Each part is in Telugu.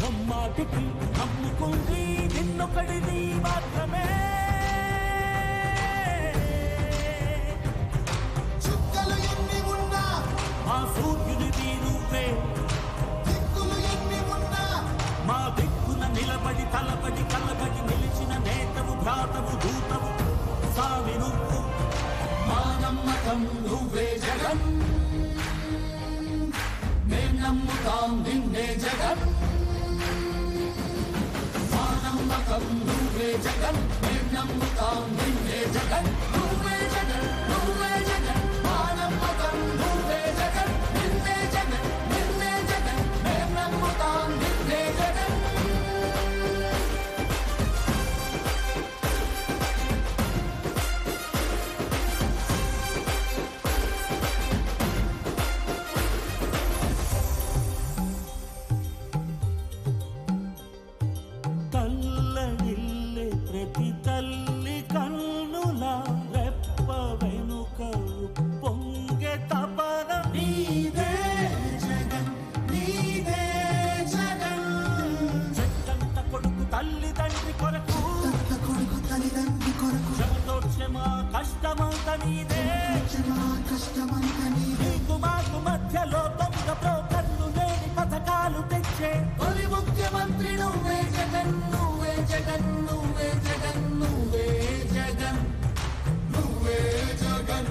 నమ్మాటికి నమ్ముకుంది నిన్నొకడిది మాత్రమే. చుక్కలు ఎన్ని ఉన్నా మా సూర్యునిది నువ్వే దిక్కులు ఎన్ని ఉన్నా మా దిక్కున నిలబడి తలబడి కలబడి నిలిచిన నేతవు భ్రాతవు దూతవు. సామి నువ్వు మా నమ్మకం నువ్వే జగన్. మేం నమ్ముతాం నిన్నే జగన్. నమ్ముతాం నిన్నే జగన్ నువ్వే జగన్. తల్లిదండ్రి కొరకు జగదోక్షమా కష్టమంత నీదే క్షమా కష్టమంత నీదే నీకు మాకు మధ్యలో దొంగ బ్రోకర్లు లేని పథకాలు తెచ్చే తొలి ముఖ్యమంత్రి నువ్వే జగన్ నువ్వే జగన్ నువ్వే జగన్ నువ్వే జగన్ నువ్వే జగన్.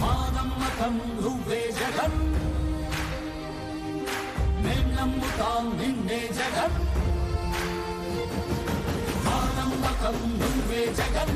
మా నమ్మకం నువ్వే జగన్. మేం నమ్ముతాం నిన్నే జగన్. జగన్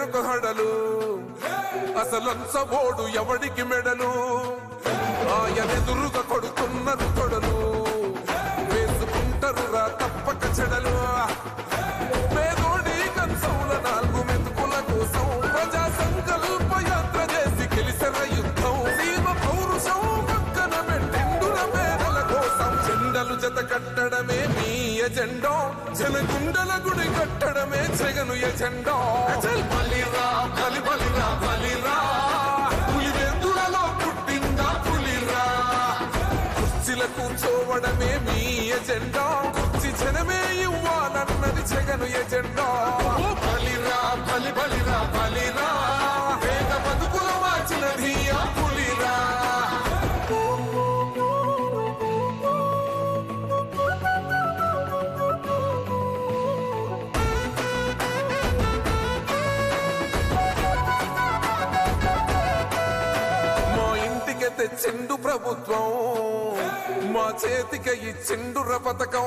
ఎవరెవరికి హడలు అసలంచబోడు ఎవడికి మెడలు? ఆయనెదురుగా కొడుతున్నారు తొడలు. వేసుకుంటారు రా తప్పక చెడలు. పేదోడి కంచంల నాలుగు మెతుకుల కోసం ప్రజా సంకల్ప యాత్ర చేసి గెలిసిన యుద్ధం. సీమ పౌరుషం పక్కన పెట్టిండుల పేదల కోసం. జెండలు జత కట్టడమే మీ ఎజెండో. జనగుండల గుడి కట్టడమే జగను ఎజెండో. ఎజెండా కుర్చీ జనమే ఇవ్వాలన్నది జగను ఎజెండా బలిరా బలి బలిరా బలిరా పేద బతుకుల మార్చినది ఆ పులిరా తెచ్చిండు ప్రభుత్వం. మా చేతికి ఇచ్చిండుర పథకం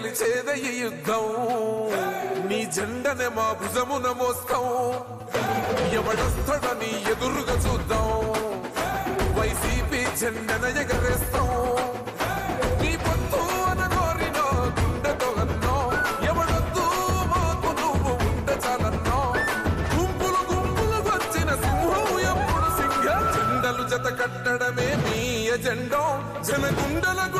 గెలిచేద ఈ యుద్ధం. నీ జెండనే మా భుజమున మోస్తాం. ఎవడొస్తాడని ఎదురుగా చూద్దాం. వైసీపీ జెండన ఎగరేస్తాం. నీ పొత్తు అనగోరిన గుండెతో అన్నో. ఎవడొద్దు మాకు నువ్వు ఉండ చాలన్నో గుంపులు గుంపులు వచ్చిన సింహం ఎప్పుడు సింహ జెండలు జత కట్టడమే మీ ఎజెండో. జనగుండల గుడి